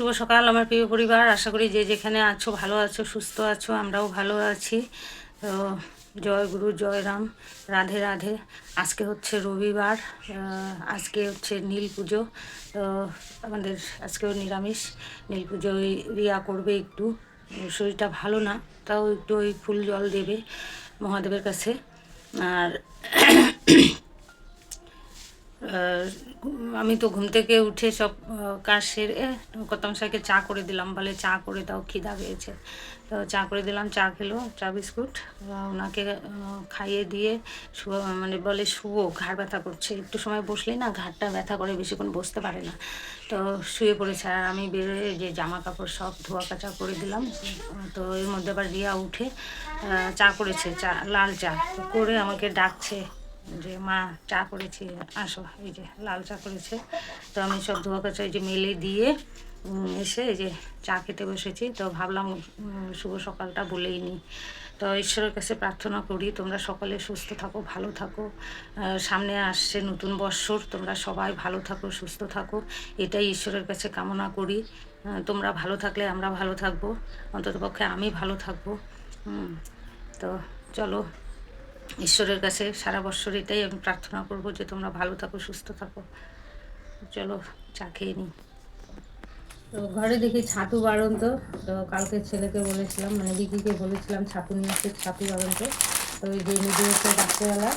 শুভ সকাল আমার প্রিয় পরিবার। আশা করি যে যেখানে আছো, ভালো আছো, সুস্থ আছো, আমরাও ভালো আছি। তো জয় গুরু, জয় রাম, রাধে রাধে। আজকে হচ্ছে রবিবার আজকে হচ্ছে নীল পুজো। তো আমাদের আজকেও নিরামিষ। নীল পুজো রিয়া করবে একটু। শরীরটা ভালো না, তাও একটু ওই ফুল জল দেবে মহাদেবের কাছে। আর আমি তো ঘুম থেকে উঠে সব কাজ সেরে কতমশাইকে চা করে দিলাম। বলে, চা করে দাও, খিদা পেয়েছে। তো চা করে দিলাম, চা খেলো, চা বিস্কুট। ওনাকে খাইয়ে দিয়ে শুয়ে মানে বলে, শুয়ো, ঘাড় ব্যথা করছে। একটু সময় বসলেই না ঘাড়টা ব্যথা করে, বেশিক্ষণ বসতে পারে না। তো শুয়ে পড়েছে। আর আমি বেরোয় যে জামা কাপড় সব ধোয়া কাচা করে দিলাম, তো এর মধ্যে আবার রিয়া উঠে চা করেছে, চা, লাল চা। করে আমাকে ডাকছে যে মা চা করেছি, আসো, এই যে লাল চা করেছে। তো আমি সব ধোয়া কাছে এই যে মেলে দিয়ে এসে এই যে চা খেতে বসেছি। তো ভাবলাম শুভ সকালটা বলেই নিই তো ঈশ্বরের কাছে প্রার্থনা করি, তোমরা সকলে সুস্থ থাকো, ভালো থাকো। সামনে আসছে নতুন বৎসর, তোমরা সবাই ভালো থাকো, সুস্থ থাকো। এটাই ঈশ্বরের কাছে কামনা করি। তোমরা ভালো থাকলে আমরা ভালো থাকব, অন্ততপক্ষে আমি ভালো থাকব। তো চলো। ঈশ্বরের কাছে সারা বছর এটাই আমি প্রার্থনা করব যে তোমরা ভালো থাকো, সুস্থ থাকো। চলো, চা খেয়ে নিই। তো ঘরে দেখি ছাতু বাড়ন্ত তো কালকে ছেলেকে বলেছিলাম মানে দিদিকে বলেছিলাম ছাতু নিয়ে আসতে, ছাতু বাড়ন্ত তো। ওই যে নিজে হচ্ছে রাত্রেবেলা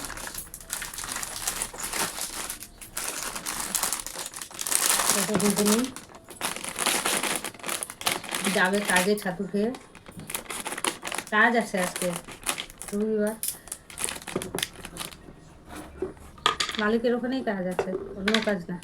যাবে কাজে ছাতু খেয়ে। কাজ আছে আজকে। রবিবার মালিকের ওখানেই কাজ আছে অন্য কাজ না।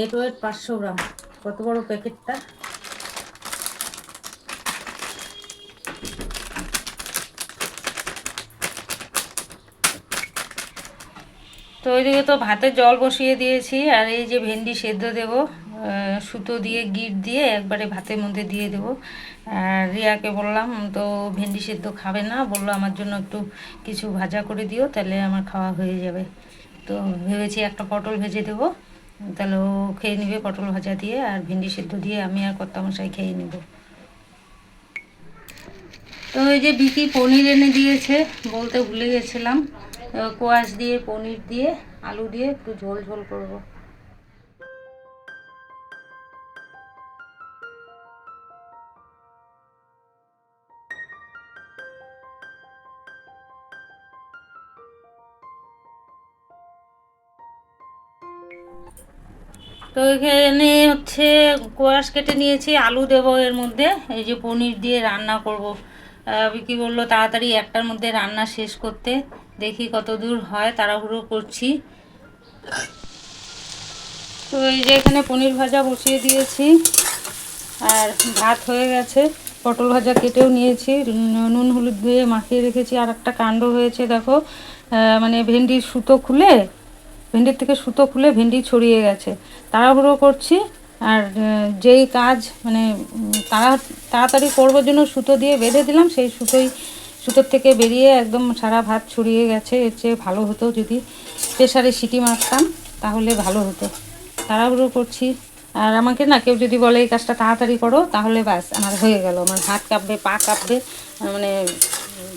নেট ওয়েট পাঁচশো গ্রাম। কত বড় প্যাকেটটা? তো ওইদিকে তো ভাতে জল বসিয়ে দিয়েছি, আর এই যে ভেন্ডি সেদ্ধ দেব সুতো দিয়ে, গিট দিয়ে একবারে ভাতের মধ্যে দিয়ে দেব। আর রিয়াকে বললাম, তো ভেন্ডি সেদ্ধ খাবে না। বলল, আমার জন্য একটু কিছু ভাজা করে দিও, তাহলে আমার খাওয়া হয়ে যাবে। তো ভেবেছি একটা পটল ভেজে দেবো। তাহলে ও খেয়ে নেবে, পটল ভাজা দিয়ে আর ভিন্ডি সিদ্ধ দিয়ে আমি আর কর্তামশাই খেয়ে নেব। তো এই যে বিকি পনির এনে দিয়েছে, বলতে ভুলে গেছিলাম। কোয়াশ দিয়ে, পনির দিয়ে, আলু দিয়ে একটু ঝোল ঝোল করব। তো এখানে হচ্ছে কোয়াশ কেটে নিয়েছি, আলু দেব এর মধ্যে। এই যে পনির দিয়ে রান্না করব। কি বলল তাড়াতাড়ি একটার মধ্যে রান্না শেষ করতে, দেখি কত দূর হয়, তাড়াহুড়ো করছি। তো এই যে এখানে পনির ভাজা বসিয়ে দিয়েছি, আর ভাত হয়ে গেছে। পটল ভাজা কেটেও নিয়েছি, নুন- হলুদ দিয়ে মাখিয়ে রেখেছি, আর একটা কাণ্ড হয়েছে, দেখো। মানে ভেন্ডির সুতো খুলে, ভেন্ডির থেকে সুতো খুলে ভেন্ডি ছড়িয়ে গেছে। তাড়াহুড়ো করছি আর যেই কাজ মানে তাড়া, তাড়াতাড়ি করবার জন্য সুতো দিয়ে বেঁধে দিলাম, সেই সুতোই, সুতোর থেকে বেরিয়ে একদম সারা ভাত ছড়িয়ে গেছে। এর চেয়ে ভালো হতো যদি প্রেশারে সিটি মারতাম, তাহলে ভালো হতো। তাড়াহুড়ো করছি। আর আমাকে না কেউ যদি বলে, এই কাজটা তাড়াতাড়ি করো, তাহলে ব্যাস, আমার হয়ে গেল। আমার হাত কাঁপবে, পা কাঁপবে মানে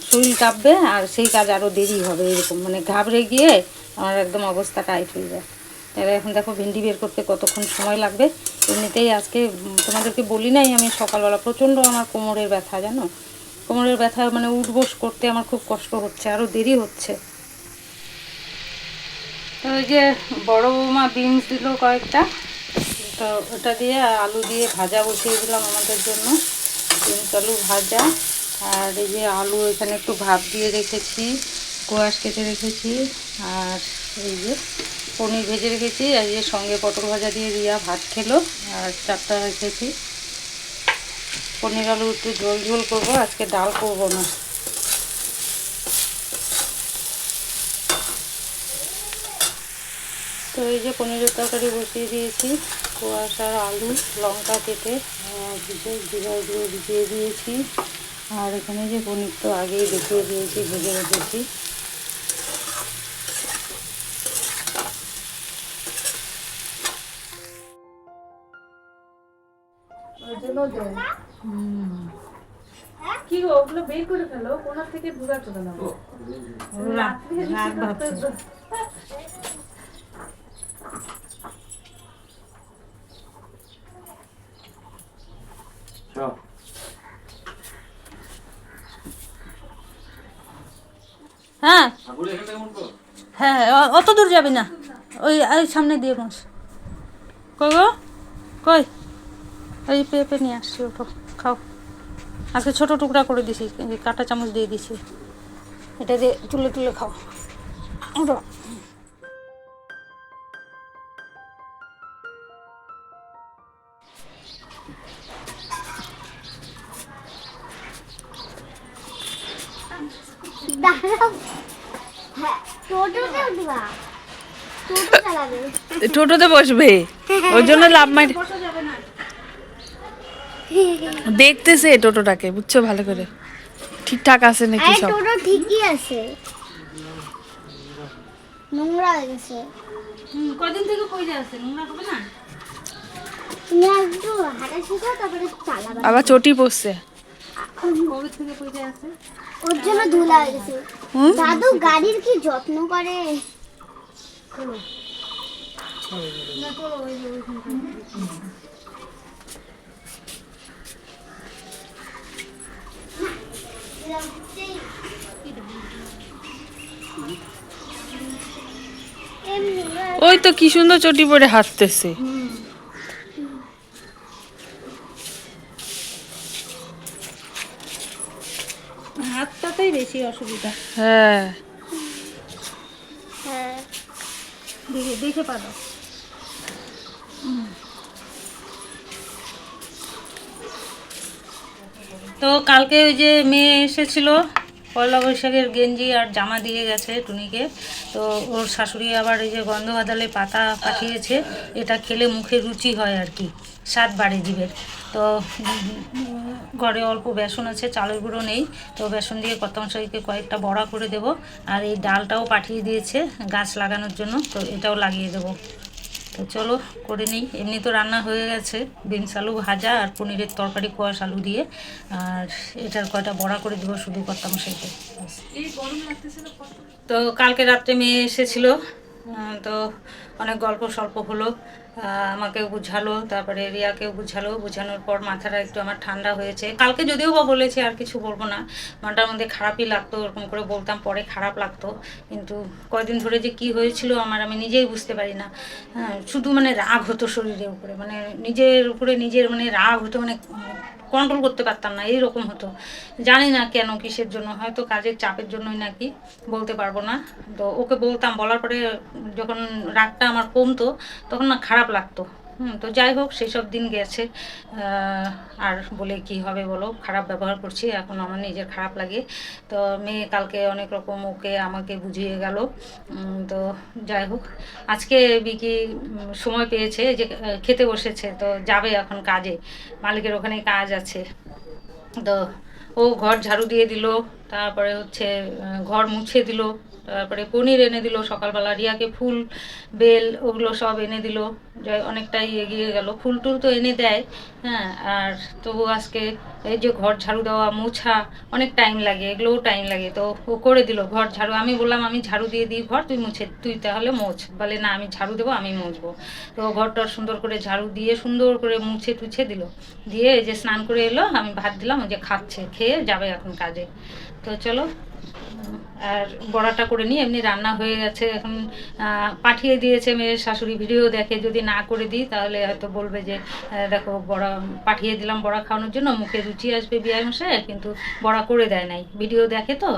শরীর কাঁপবে, আর সেই কাজ আরও দেরি হবে, এরকম। মানে ঘাবড়ে গিয়ে আমার একদম অবস্থা টাইট হয়ে যায়। তাহলে এখন দেখো ভেন্ডি বের করতে কতক্ষণ সময় লাগবে। এমনিতেই আজকে তোমাদেরকে বলি নাই আমি সকালবেলা প্রচণ্ড আমার কোমরের ব্যথা, জানো? কোমরের ব্যথা মানে উঠবোস করতে আমার খুব কষ্ট হচ্ছে আরও দেরি হচ্ছে। তো ওই যে বড় বৌমা বিনস দিল কয়েকটা, তো ওটা দিয়ে আলু দিয়ে ভাজা বসিয়ে দিলাম আমাদের জন্য। বিনস, আলু ভাজা, আর এই যে আলু এখানে একটু ভাপ দিয়ে রেখেছি, কোয়াশ কেটে রেখেছি, আর এই যে পনির ভেজে রেখেছি, আর যে সঙ্গে পটল ভাজা দিয়ে রিয়া ভাত খেলো, আর চারটা রেখেছি। পনির আলু একটু ঝোল ঝোল করব, আজকে ডাল করব না। তো এই যে পনিরের তরকারি বসিয়ে দিয়েছি, কুয়াশার আলু, লঙ্কা কেটে ভিজে জিরা গুঁড়ো ভিজিয়ে দিয়েছি। আর এখানে যে পনির তো আগেই দেখিয়ে দিয়েছি, ভেজে রেখেছি। কি গো ওগুলো বের করে ফেলো কোনা থেকে ঢুকা চলে না রাগ রাগ ভাবছে। হ্যাঁ। হ্যাঁ অত দূর যাবি না। ওই সামনে দিয়ে বস। কই গো? কই? ওই পেঁপে নিয়ে আসছি ওঠো খাও। আজকে ছোট টুকরা করে দিছি এই কাঁটা চামচ দিয়ে দিছি। এটা দিয়ে তুলে তুলে খাও। ওঠো। হ্যাঁ টোটোতে উঠবা। টোটো চালাবে। টোটোতে বসবে। ওই জন্য লাভ মার দেখতেছে টোটোটাকে বুঝছ? ভালো করে। ঠিকঠাক আছে নাকি আরে সব? টোটো ঠিকই আছে। নোংরা হয়ে গেছে। কদিন থেকে কই যাচ্ছে নোংরা হবে না? তুমি একটু হাঁটা শিখো তারপরে চালাবে। আবার চটি পড়ছে কবে থেকে ওর জন্য ধুলা হয়ে গেছে। দাদু গাড়ির কি যত্ন করে? ওই তো কি সুন্দর চটি পরে হাঁটতেছে। হাতটাতেই বেশি অসুবিধা। হ্যাঁ হ্যাঁ। দেখে দেখে পারো। তো কালকে ওই যে মেয়ে এসেছিল, পয়লা বৈশাখের গেঞ্জি আর জামা দিয়ে গেছে টুনিকে। তো ওর শাশুড়ি আবার এই যে গন্ধ বাদালে পাতা পাঠিয়েছে, এটা খেলে মুখে রুচি হয় আর কি, স্বাদ বাড়ে জীবের। তো ঘরে অল্প বেসন আছে, চালের গুঁড়ো নেই, তো বেসন দিয়ে কত মশাইকে কয়েকটা বড়া করে দেব। আর এই ডালটাও পাঠিয়ে দিয়েছে গাছ লাগানোর জন্য, তো এটাও লাগিয়ে দেবো। তো চলো করে নিই। এমনি তো রান্না হয়ে গেছে। বিনস আলু ভাজা আর পনিরের তরকারি কোয়াশ আলু দিয়ে। আর এটার কয়টা বড়া করে দেবো শুধু করতাম সেটা তো কালকে রাত্রে মেয়ে এসেছিল। তো অনেক গল্প স্বল্প হলো। আহ, আমাকেও বুঝালো তারপরে রিয়াকেও বুঝালো। বুঝানোর পর মাথাটা একটু আমার ঠান্ডা হয়েছে। কালকে যদিও বা বলেছি আর কিছু বলব না। মনটার মধ্যে খারাপই লাগতো ওরকম করে বলতাম পরে খারাপ লাগতো। কিন্তু কয়দিন ধরে যে কি হয়েছিল আমার আমি নিজেই বুঝতে পারি না। শুধু মানে রাগ হতো শরীরের উপরে। মানে নিজের উপরে নিজের মানে রাগ হতো মানে কন্ট্রোল করতে পারতাম না, এইরকম হতো। জানি না কেন, কিসের জন্য, হয়তো কাজের চাপের জন্যই নাকি, বলতে পারব না। তো ওকে বলতাম, বলার পরে যখন রাগটা আমার কমতো, তখন না খারাপ লাগতো। হুম, তো যাই হোক, সেসব দিন গেছে। আর বলে কি হবে বলো? খারাপ ব্যবহার করছি, এখন আমার নিজের খারাপ লাগে। তো মেয়ে কালকে অনেক রকম ওকে, আমাকে বুঝিয়ে গেল। তো যাই হোক, আজকে বিকি সময় পেয়েছে যে খেতে বসেছে, তো যাবে এখন কাজে। মালিকের ওখানে কাজ আছে। তো ও ঘর ঝাড়ু দিয়ে দিল, তারপরে হচ্ছে ঘর মুছে দিল। তারপরে পনির এনে দিল, সকালবেলা রিয়াকে ফুল, বেল ওগুলো সব এনে দিল। যাই অনেকটাই এগিয়ে গেল। ফুল টুল তো এনে দেয় হ্যাঁ আর তবু আজকে এই যে ঘর ঝাড়ু দেওয়া, মোছা, অনেক টাইম লাগে, এগুলোও টাইম লাগে। তো ও করে দিল ঘর ঝাড়ু। আমি বললাম, আমি ঝাড়ু দিয়ে দিই ঘর, তুই মুছে, তুই তাহলে মোছ। বলে, না, আমি ঝাড়ু দেবো, আমি মুছবো। তো ঘরটা সুন্দর করে ঝাড়ু দিয়ে সুন্দর করে মুছে টুছে দিল। দিয়ে যে স্নান করে এলো, আমি ভাত দিলাম যে খাচ্ছে, খেয়ে যাবে এখন কাজে। তো চলো আর বড়াটা করে নিই এমনি রান্না হয়ে গেছে। এখন পাঠিয়ে দিয়েছে মেয়ের শাশুড়ি, ভিডিও দেখে। যদি না করে দিই, তাহলে হয়তো বলবে যে দেখো, বড়া পাঠিয়ে দিলাম বড়া খাওয়ানোর জন্য, মুখে রুচি আসবে বিয়ায় মশাই কিন্তু বড়া করে দেয় নাই। ভিডিও দেখে তো।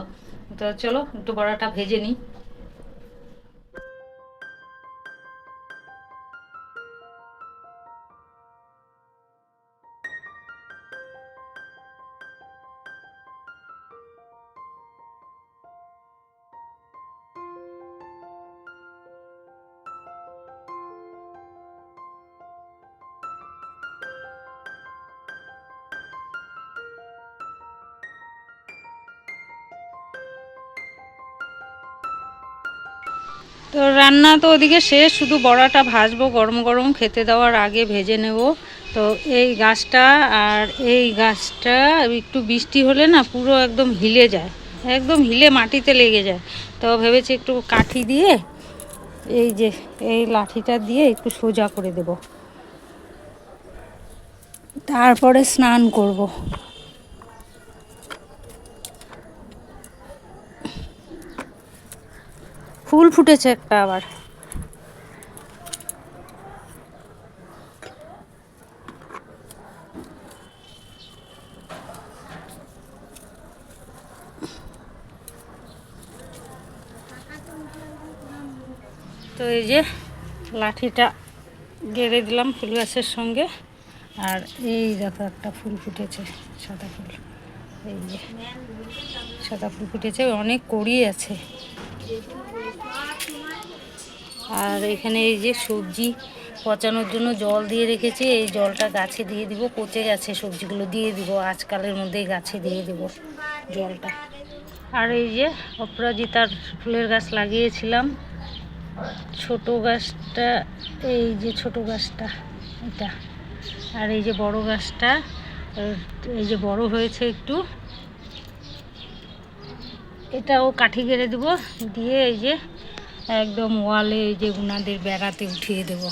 তো চলো, একটু বড়াটা ভেজে নিই। রান্না তো ওদিকে শেষ, শুধু বড়াটা ভাজবো, গরম গরম খেতে দেওয়ার আগে ভেজে নেব। তো এই গাছটা আর এই গাছটা একটু বৃষ্টি হলে না পুরো একদম হিলে যায়, একদম হিলে মাটিতে লেগে যায়। তো ভেবেছি একটু কাঠি দিয়ে এই যে, এই লাঠিটা দিয়ে একটু সোজা করে দেব। তারপরে স্নান করব। ফুল ফুটেছে একটা আবার। তো এই যে লাঠিটা গেড়ে দিলাম ফুল গাছের সঙ্গে, আর এই দেখো একটা ফুল ফুটেছে, সাদা ফুল। এই যে সাদা ফুল ফুটেছে, অনেক কড়ি আছে। আর এখানে এই যে সবজি পচানোর জন্য জল দিয়ে রেখেছি, এই জলটা গাছে দিয়ে দিব, পচে গেছে, সবজিগুলো দিয়ে দিব, আজকালের মধ্যেই গাছে দিয়ে দিব জলটা। আর এই যে অপরাজিতার ফুলের গাছ লাগিয়েছিলাম, ছোট গাছটা, এই যে ছোট গাছটা, এটা। আর এই যে বড় গাছটা, এই যে বড় হয়েছে একটু এটাও কাঠি গেড়ে দেবো। দিয়ে এই যে একদম ওয়ালে এই যে উনাদের বেড়াতে উঠিয়ে দেব।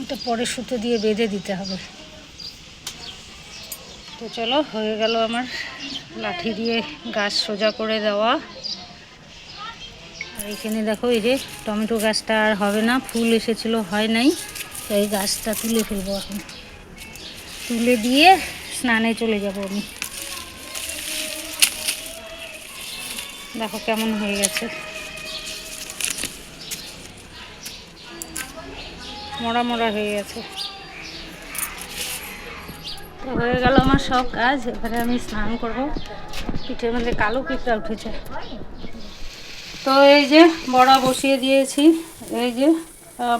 এটা পরে সুতো দিয়ে বেঁধে দিতে হবে। তো চলো, হয়ে গেল আমার লাঠি দিয়ে গাছ সোজা করে দেওয়া। আর এখানে দেখো, এই যে টমেটো গাছটা আর হবে না, ফুল এসেছিল, হয় নাই। তো এই গাছটা তুলে ফেলব এখন। তুলে দিয়ে স্নানে চলে যাব আমি। দেখো কেমন হয়ে গেছে। মরা মরা হয়ে গেছে। হয়ে গেল আমার সব কাজ, এবারে আমি স্নান করব। পিঠের মধ্যে কালো পিঠটা উঠেছে। তো এই যে বড়া বসিয়ে দিয়েছি, এই যে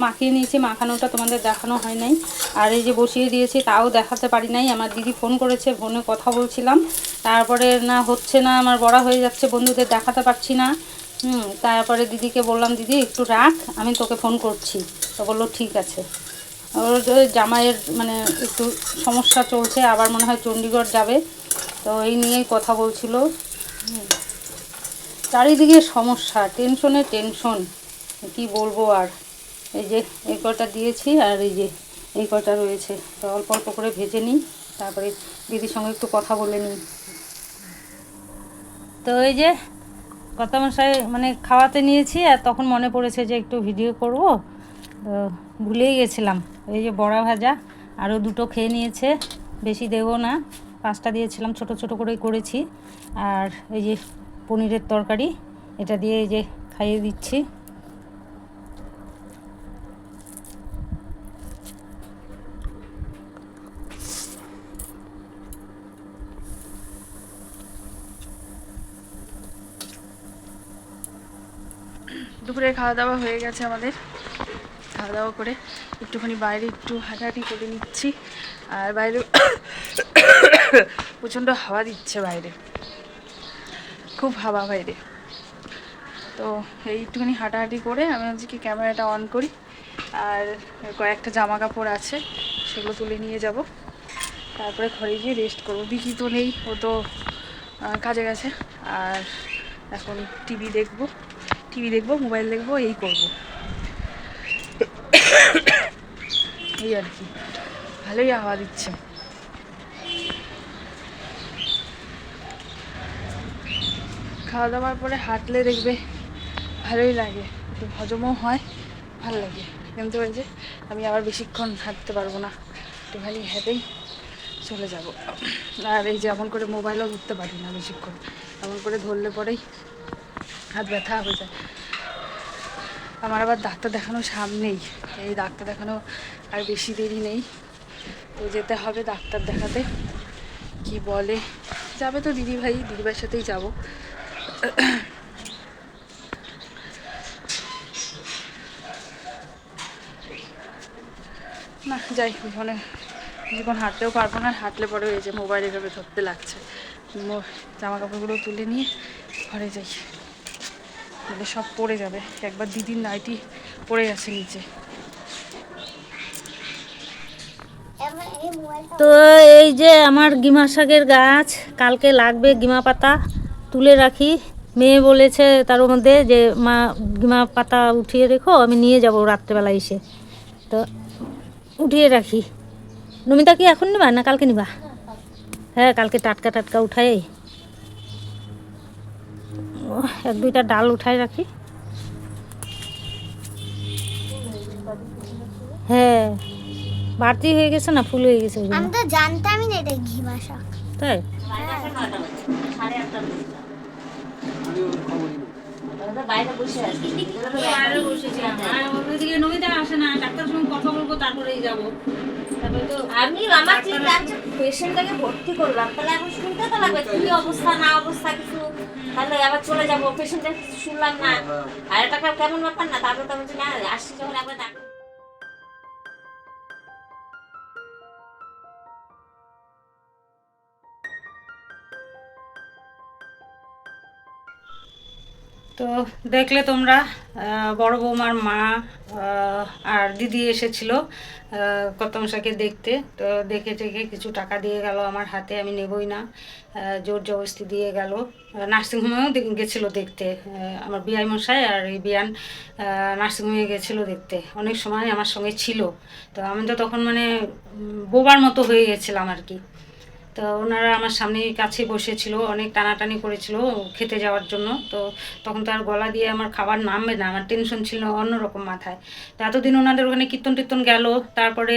মাখিয়ে নিয়েছি, মাখানোটা তোমাদের দেখানো হয় নাই। আর এই যে বসিয়ে দিয়েছি, তাও দেখাতে পারি নাই। আমার দিদি ফোন করেছে, ফোনে কথা বলছিলাম। তারপরে না, হচ্ছে না, আমার বড়া হয়ে যাচ্ছে, বন্ধুদের দেখাতে পারছি না। হুম, তারপরে দিদিকে বললাম, দিদি, একটু রাখ, আমি তোকে ফোন করছি। তো বলল, ঠিক আছে। ওর জামাইয়ের মানে একটু সমস্যা চলছে, আবার মনে হয় চণ্ডীগড় যাবে। তো এই নিয়েই কথা বলছিল। চারিদিকে সমস্যা, টেনশনে টেনশন। কি বলব আর? এই যে, এই কটা দিয়েছি আর এই যে, এই কটা রয়েছে। তো অল্প অল্প করে ভেজে নিই, তারপরে দিদির সঙ্গে একটু কথা বলে নিই। তো এই যে কথা মশাই মানে খাওয়াতে নিয়েছি আর তখন মনে পড়েছে যে একটু ভিডিও করব। তো ভুলেই গেছিলাম। এই যে বড়া ভাজা, আরও দুটো খেয়ে নিয়েছে। বেশি দেবো না, পাঁচটা দিয়েছিলাম, ছোট ছোট করেই করেছি। আর এই যে পনিরের তরকারি, এটা দিয়ে এই যে খাইয়ে দিচ্ছি। দুপুরে খাওয়া দাওয়া হয়ে গেছে আমাদের। খাওয়া দাওয়া করে একটুখানি বাইরে একটু হাঁটাহাঁটি করে নিচ্ছি। আর বাইরে প্রচণ্ড হাওয়া দিচ্ছে বাইরে। খুব হাওয়া বাইরে। তো এই একটুখানি হাঁটাহাঁটি করে আমি হচ্ছে কি ক্যামেরাটা অন করি। আর কয়েকটা জামা কাপড় আছে, সেগুলো তুলে নিয়ে যাব। তারপরে ঘরে গিয়ে রেস্ট করব। বিকি তো নেই, ও তো কাজে গেছে। আর এখন টিভি দেখব। টিভি দেখব মোবাইল দেখব, এই করব। এই আর কি। ভালোই হাওয়া দিচ্ছে। খাওয়া দাওয়ার পরে হাঁটলে দেখবে ভালোই লাগে। একটু হজমও হয়, ভালো লাগে। কিন্তু ওই যে আমি আবার বেশিক্ষণ হাঁটতে পারব না। একটু একটুখানি হেঁটেই চলে যাব। আর এই যে এমন করে মোবাইলও ধরতে পারি না বেশিক্ষণ। এমন করে ধরলে পরেই হাত ব্যথা হয়ে যায়। আমার আবার ডাক্তার দেখানো সামনেই এই ডাক্তার দেখানো আর বেশি দেরি নেই। তো যেতে হবে ডাক্তার দেখাতে। কি বলে? যাবে তো দিদিভাই, দিদিভাইয়ের সাথেই যাব। না, যাই মানে জীবন হাঁটতেও পারব না হাঁটলে পরেও এই যে মোবাইল এভাবে ধরতে লাগছে। জামা কাপড়গুলো তুলে নিয়ে ঘরে যাই। তাহলে সব পড়ে যাবে। একবার দিদির নাইটি পড়ে গেছে নিচে। তো এই যে আমার গিমা শাকের গাছ, কালকে লাগবে গিমা পাতা তুলে রাখি। মেয়ে বলেছে তার মধ্যে যে, মা, গিমা পাতা উঠিয়ে রেখো, আমি নিয়ে যাব রাত্রেবেলা এসে। তো উঠিয়ে রাখি। নমিতা কি এখন নিবা না কালকে নিবা? হ্যাঁ কালকে টাটকা টাটকা উঠাই। এক দুইটা ডাল উঠাই রাখি। হ্যাঁ বাড়তি হয়ে গেছে না? ফুল হয়ে গেছে আমি তো জানতামই না এটা ঘিমা শাক তাই? আমি আমার চিন্তা আছে পেশেন্টটাকে ভর্তি করলাম, তাহলে এখন শুনতে তো লাগবে কি অবস্থা, না অবস্থা কিছু। তাহলে আবার চলে যাব পেশেন্টের কিছু শুনলাম না। আর এটা কেমন ব্যাপার না, তারপর তো বলছি না, আসছি যখন একবার তো দেখলে তোমরা বড় বৌমার মা আর দিদি এসেছিল কতমশাকে দেখতে। তো দেখে টেখে কিছু টাকা দিয়ে গেল আমার হাতে, আমি নেবই না। জোর জবরদস্তি দিয়ে গেল। নার্সিংহোমেও গেছিল দেখতে। আমার বিআই মশাই আর এই বিয়ান নার্সিংহোমে গেছিল দেখতে। অনেক সময় আমার সঙ্গে ছিল। তো আমি তো তখন মানে বোবার মতো হয়ে গেছিলাম আর কি। তো ওনারা আমার সামনে কাছে বসেছিল, অনেক টানাটানি করেছিল খেতে যাওয়ার জন্য। তো তখন তো আর গলা দিয়ে আমার খাবার নামবে না, আমার টেনশন ছিল অন্যরকম মাথায়। তো এতদিন ওনাদের ওখানে কীর্তন টীর্তন গেল, তারপরে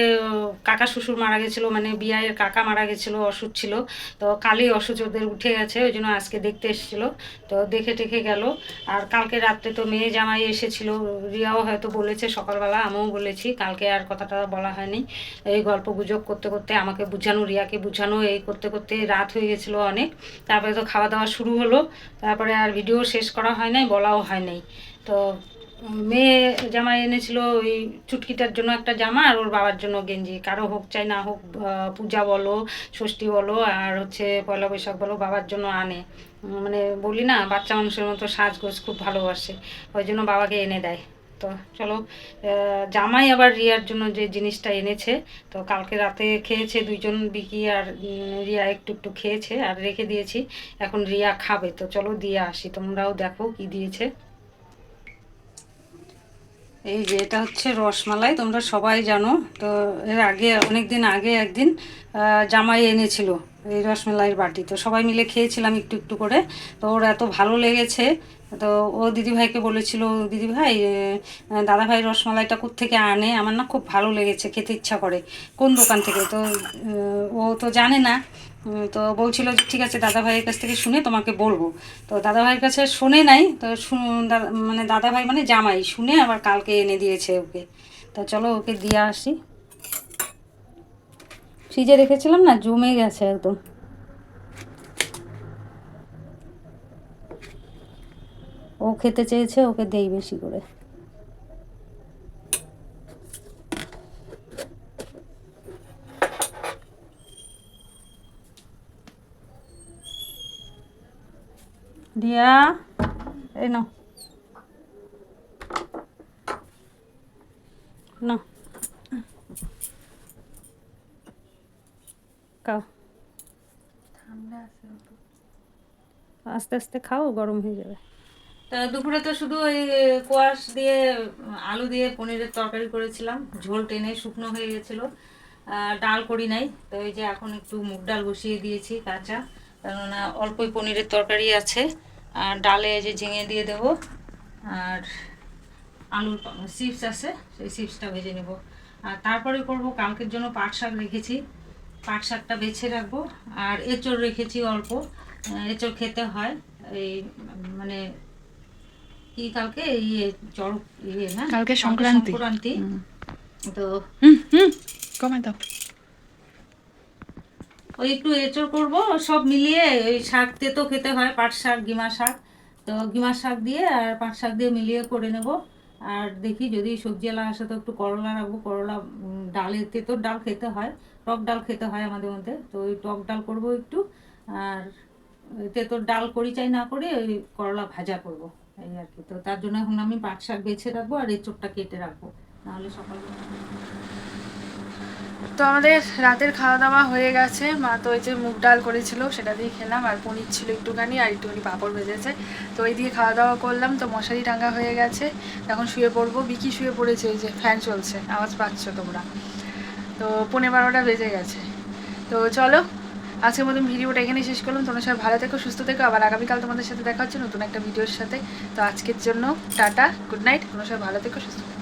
কাকা শ্বশুর মারা গেছিল মানে বিয়ের কাকা মারা গেছিল, অসুখ ছিল। তো কালই অসুখ ওদের উঠে গেছে, ওই জন্য আজকে দেখতে এসেছিল। তো দেখে টেখে গেল, আর কালকে রাত্রে তো মেয়ে জামাই এসেছিল, রিয়াও হয়তো বলেছে সকালবেলা, আমিও বলেছি, কালকে আর কথাটা বলা হয়নি। এই গল্প গুজব করতে করতে আমাকে বুঝানো, রিয়াকে বুঝানো, এই করতে করতে রাত হয়ে গেছিল অনেক। তারপরে তো খাওয়া দাওয়া শুরু হলো। তারপরে আর ভিডিও শেষ করা হয় নাই, বলাও হয় নাই। তো মেয়ে জামা এনেছিল ওই চুটকিটার জন্য একটা জামা, আর ওর বাবার জন্য গেঞ্জি। কারও হোক চাই না হোক পূজা বলো, ষষ্ঠী বলো, আর হচ্ছে পয়লা বৈশাখ বলো, বাবার জন্য আনে। মানে বলি না, বাচ্চা মানুষের মতো সাজগোজ খুব ভালোবাসে। ওই জন্য বাবাকে এনে দেয়। তো চলো জামাই আবার রিয়ার জন্য যে জিনিসটা এনেছে, তো কালকে রাতে খেয়েছে দুইজন বিকি আর রিয়া একটু একটু খেয়েছে আর রেখে দিয়েছি, এখন রিয়া খাবে, তো চলো দিয়ে আসি, তোমরাও দেখো কি দিয়েছে। এই যে এটা হচ্ছে রসমালাই, তোমরা সবাই জানো, তো এর আগে অনেক দিন আগে একদিন জামাই এনেছিল এই রসমালাইয়ের বাটি, তো সবাই মিলে খেয়েছিলাম একটু একটু করে, তো ওর এত ভালো লেগেছে তো ও দিদিভাইকে বলেছিল, দিদিভাই দাদা ভাই রসমালাইটা থেকে আনে? আমার না খুব ভালো লেগেছে, খেতে ইচ্ছা করে। কোন দোকান থেকে? তো ও তো জানে না। তো বলছিল যে, ঠিক আছে দাদা ভাইয়ের কাছ থেকে শুনে তোমাকে বলব। তো দাদা ভাইয়ের কাছে শুনে নাই। তো মানে দাদা ভাই মানে জামাই, শুনে আবার কালকে এনে দিয়েছে ওকে। তো চলো ওকে দিয়ে আসি। ফ্রিজে রেখেছিলাম না, জমে গেছে একদম। ও খেতে চেয়েছে ওকে দেই বেশি করে। দিয়া এই নাও। না খাও। আস্তে আস্তে খাও গরম হয়ে যাবে। দুপুরে তো শুধু ওই কোয়াশ দিয়ে, আলু দিয়ে পনিরের তরকারি করেছিলাম। ঝোল টেনে শুকনো হয়ে গেছিল। ডাল করি নাই। তো এই যে এখন একটু মুগ ডাল বসিয়ে দিয়েছি কাঁচা। কেননা অল্পই পনিরের তরকারি আছে। আর ডালে যে ঝিঙে দিয়ে দেবো। আর আলুর চিপস আছে, সেই চিপসটা ভেজে নেব। আর তারপরে করব, কালকের জন্য পাট শাক রেখেছি। পাট শাকটা বেছে রাখব। আর এঁচড় রেখেছি অল্প। এঁচড় খেতে হয়। এই মানে কি কালকে ইয়ে চড়ক ইয়ে না কালকে সংক্রান্তি। সংক্রান্তি। তো হুম হুম কমাই দাও। ওই একটু এঁচড় করব সব মিলিয়ে ওই শাক তেতো খেতে হয় পাট শাক গিমা শাক। তো গিমা শাক দিয়ে আর পাট শাক দিয়ে মিলিয়ে করে নেব। আর দেখি যদি সবজি এলা আসে তো একটু করলা রাখব করলা ডালে তেঁতোর ডাল খেতে হয় টক ডাল খেতে হয় আমাদের মধ্যে। তো ওই টক ডাল করব একটু আর তেঁতোর ডাল করি চাই না করে ওই করলা ভাজা করব। এই আর কি। তো তার জন্য এখন আমি পাট শাক বেছে রাখব আর এঁচোড়টা কেটে রাখব। নাহলে সকালে তো আমাদের রাতের খাওয়া দাওয়া হয়ে গেছে। মা তো ওই যে মুগ ডাল করেছিল, সেটা দিয়ে খেলাম আর পনির ছিল একটুখানি আর একটুখানি পাঁপড় ভেজেছে। তো ওই দিয়ে খাওয়া দাওয়া করলাম, তো মশারি টাঙ্গা হয়ে গেছে। এখন শুয়ে পড়ব। বিকি শুয়ে পড়েছে ওই যে ফ্যান চলছে, আওয়াজ পাচ্ছ তোমরা। তো পনেরো বারোটা বেজে গেছে। তো চলো আজকের মতন ভিডিওটা এখানে শেষ করলাম। তোমরা সবাই ভালো থেকো, সুস্থ থেকো। আবার আগামীকাল তোমাদের সাথে দেখা হচ্ছে নতুন একটা ভিডিওর সাথে। তো আজকের জন্য টাটা, গুড নাইট। তোমরা সবাই ভালো থেকো, সুস্থ থেকো।